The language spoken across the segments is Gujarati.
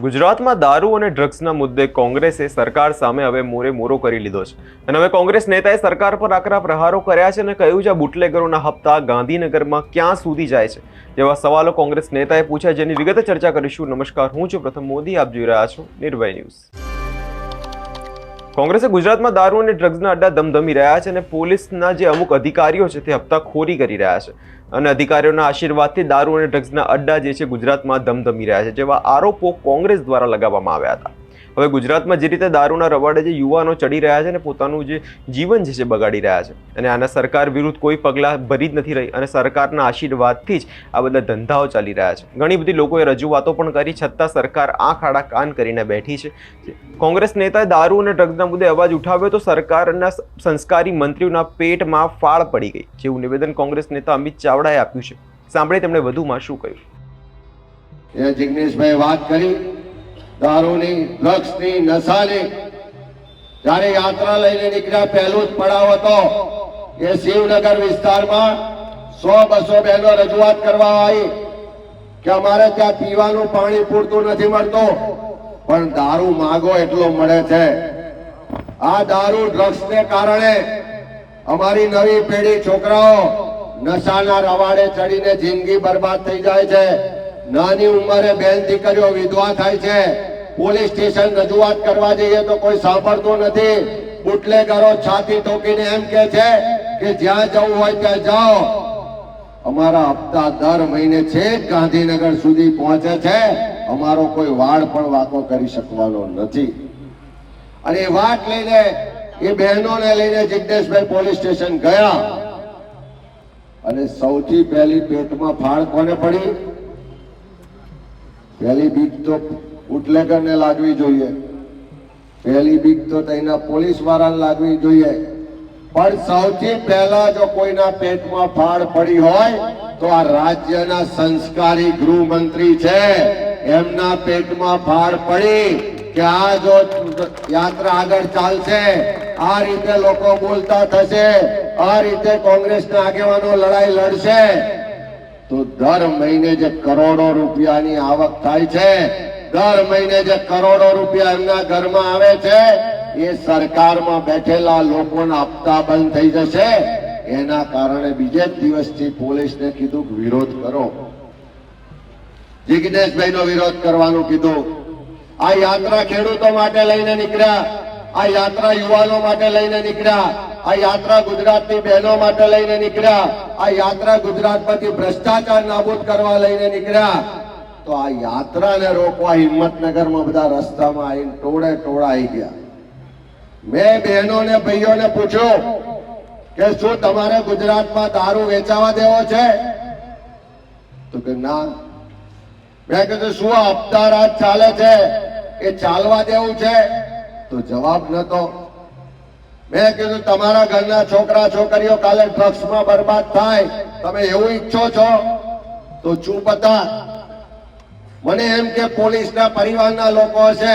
ગુજરાતમાં દારૂ અને ડ્રગ્સના મુદ્દે કોંગ્રેસે સરકાર સામે હવે મોરે મોરો કરી લીધો છે. અને હવે કોંગ્રેસ નેતાએ સરકાર પર આકરા પ્રહારો કર્યા છે અને કહ્યું છે બુટલેગરોના હપ્તા ગાંધીનગરમાં ક્યાં સુધી જાય છે. જેવા સવાલો કોંગ્રેસ નેતાએ પૂછ્યા, જેની વિગતે ચર્ચા કરીશું. નમસ્કાર, હું છું પ્રથમ મોદી. આપ જોઈ રહ્યા છો નિર્ભય ન્યૂઝ. કોંગ્રેસે ગુજરાતમાં દારૂ અને ડ્રગ્સના અડ્ડા ધમધમી રહ્યા છે અને પોલીસના જે અમુક અધિકારીઓ છે તે હપ્તાખોરી કરી રહ્યા છે. અને અધિકારીઓના આશીર્વાદથી દારૂ અને ડ્રગ્સના અડ્ડા જે છે ગુજરાતમાં ધમધમી રહ્યા છે જેવા આરોપો કોંગ્રેસ દ્વારા લગાવવામાં આવ્યા હતા. હવે ગુજરાતમાં જે રીતે દારૂના રવાડે જે યુવાનો ચડી રહ્યા છે અને પોતાનું જે જીવન છે બગાડી રહ્યા છે અને આના સરકાર વિરુદ્ધ કોઈ પગલાં ભરી જ નથી રહી અને સરકારના આશીર્વાદથી જ આ બધા ધંધાઓ ચાલી રહ્યા છે. ઘણી બધી લોકોએ રજૂઆતો પણ કરી, છતાં સરકાર આંખ આડા કાન કરીને બેઠી છે. કોંગ્રેસ નેતાએ દારૂ અને ડ્રગ્સના મુદ્દે અવાજ ઉઠાવ્યો તો સરકારના સંસ્કારી મંત્રીઓના પેટમાં ફાળ પડી ગઈ, જેવું નિવેદન કોંગ્રેસ નેતા અમિત ચાવડાએ આપ્યું છે. સાંભળે તેમણે વધુમાં શું કહ્યું. એ જિગ્નેશભાઈ વાત કરી. દારૂની, ડ્રગ્સની, નશાની. જ્યારે યાત્રા લઈને નીકળ્યા, પહેલું જ પડાવ હતો એ શિવનગર વિસ્તારમાં સો બસો બહેનો રજૂઆત કરવા આવી કે અમારે ત્યાં પીવાનું પાણી પૂરતું નથી મળતું. પણ દારૂ માગો એટલો મળે છે. આ દારૂ, ડ્રગ્સને કારણે અમારી નવી પેઢી છોકરાઓ નશાના રવાડે ચડીને જિંદગી બરબાદ થઈ જાય છે. નાની ઉંમરે બેન દીકરીઓ વિધવા થાય છે. પોલીસ સ્ટેશન રજૂઆત કરવા જઈએ તો કોઈ સાંભળતું નથી. બુટલેગરો છાતી ટોકીને એમ કે છે કે જ્યાં જવું હોય ત્યાં જાઓ. અમારા હપ્તા દર મહિને છે ગાંધીનગર સુધી પહોંચે છે. અમારો કોઈ વાળ પણ વાતો કરી શકવાનો નથી. અને એ વાત લઈને, એ બહેનોને લઈને જિજ્ઞેશભાઈ પોલીસ સ્ટેશન ગયા. અને સૌથી પહેલી પેટમાં ફાળ કોને પડી? પહેલી બીક તો ઉટલેકરને લાગવી જોઈએ. પહેલી બીક તો તેના પોલીસ વાળાને લાગવી જોઈએ. પણ સૌથી પહેલા જો કોઈના પેટમાં ફાળ પડી હોય, તો આ રાજ્યના સંસ્કારી ગૃહમંત્રી છે. એમના પેટમાં ફાળ પડી કે આ જો યાત્રા આગળ ચાલશે, આ રીતે લોકો બોલતા થશે, આ રીતે કોંગ્રેસના આગેવાનો લડાઈ લડશે, તો દર મહિને જે કરોડો રૂપિયાની આવક થાય છે દર મહિને જે કરોડો રૂપિયા એમના ઘરમાં આવે છે, એ સરકારમાં બેઠેલા લોકોને આપતા બંધ થઈ જશે. એના કારણે બીજે જ દિવસથી પોલીસને કીધું વિરોધ કરો. જિગ્નેશભાઈ નો વિરોધ કરવાનું કીધું. આ યાત્રા ખેડૂતો માટે લઈને નીકળ્યા. આ યાત્રા યુવાનો માટે લઈને નીકળ્યા. આ યાત્રા ગુજરાતની બહેનો માટે લઈને નીકળ્યા. આ યાત્રા ગુજરાતમાંથી ભ્રષ્ટાચાર નાબૂદ કરવા લઈને નીકળ્યા. તો આ યાત્રાને રોકવા હિંમતનગરમાં બધા રસ્તામાં આવીને ટોળે ટોળા આવી ગયા. મેં બહેનોને, ભાઈઓને પૂછ્યું કે શું તમારે ગુજરાતમાં દારૂ વેચાવા દેવો છે? તો કે ના. મેં કીધું, શું હપ્તા રાત ચાલે છે? એ ચાલવા દેવું છે? તો જવાબ નતો મેં કીધું, તમારા ઘરના છોકરા છોકરીઓ કાલે ડ્રગ્સમાં બરબાદ થાય. તમે એવું ઈચ્છો છો? તો ચૂપ હતા. મને એમ કે પોલીસના પરિવારના લોકો છે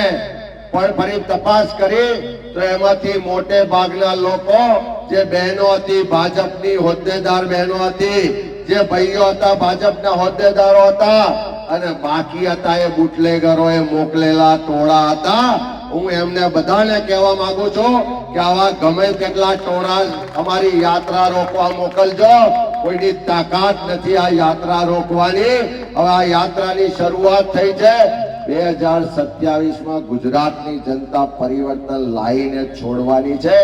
પણ ફરી તપાસ કરી તો એમાંથી મોટે ભાગના લોકો, જે બહેનો હતી, ભાજપની હોદ્દેદાર બહેનો હતી, જે ભાઈઓ હતા, ભાજપના હોદ્દેદારો હતા, અને બાકી હતા એ બુટલેગરોએ મોકલેલા ટોળા હતા. હું એમને બધાને કહેવા માંગુ છું કે આવા ગમે તેટલા ટોળા અમારી યાત્રા રોકવા મોકલજો. કોઈની તાકાત નથી આ યાત્રા રોકવાની. હવે આ યાત્રાની શરૂઆત થઈ છે. બે હજાર સત્યાવીસમાં ગુજરાતની જનતા પરિવર્તન લાવીને છોડવાની છે.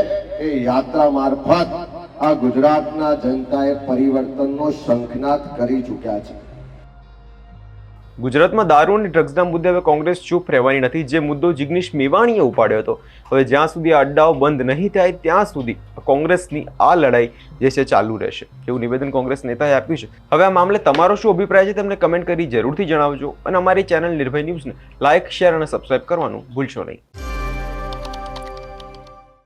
એ યાત્રા મારફત આ ગુજરાતના જનતાએ પરિવર્તનનો શંખનાદ કરી ચૂક્યા છે. ગુજરાતમાં દારૂ અને ડ્રગ્સના મુદ્દે હવે કોંગ્રેસ ચૂપ રહેવાની નથી. જે મુદ્દો જિગ્નેશ મેવાણીએ ઉપાડ્યો હતો, હવે જ્યાં સુધી આ અડ્ડાઓ બંધ નહીં થાય, ત્યાં સુધી કોંગ્રેસની આ લડાઈ જે છે ચાલુ રહેશે. એવું નિવેદન કોંગ્રેસ નેતાએ આપ્યું છે. હવે આ મામલે તમારો શું અભિપ્રાય છે તમને કમેન્ટ કરી જરૂરથી જણાવજો. અને અમારી ચેનલ નિર્ભય ન્યૂઝને લાઇક, શેર અને સબસ્ક્રાઇબ કરવાનું ભૂલશો નહીં.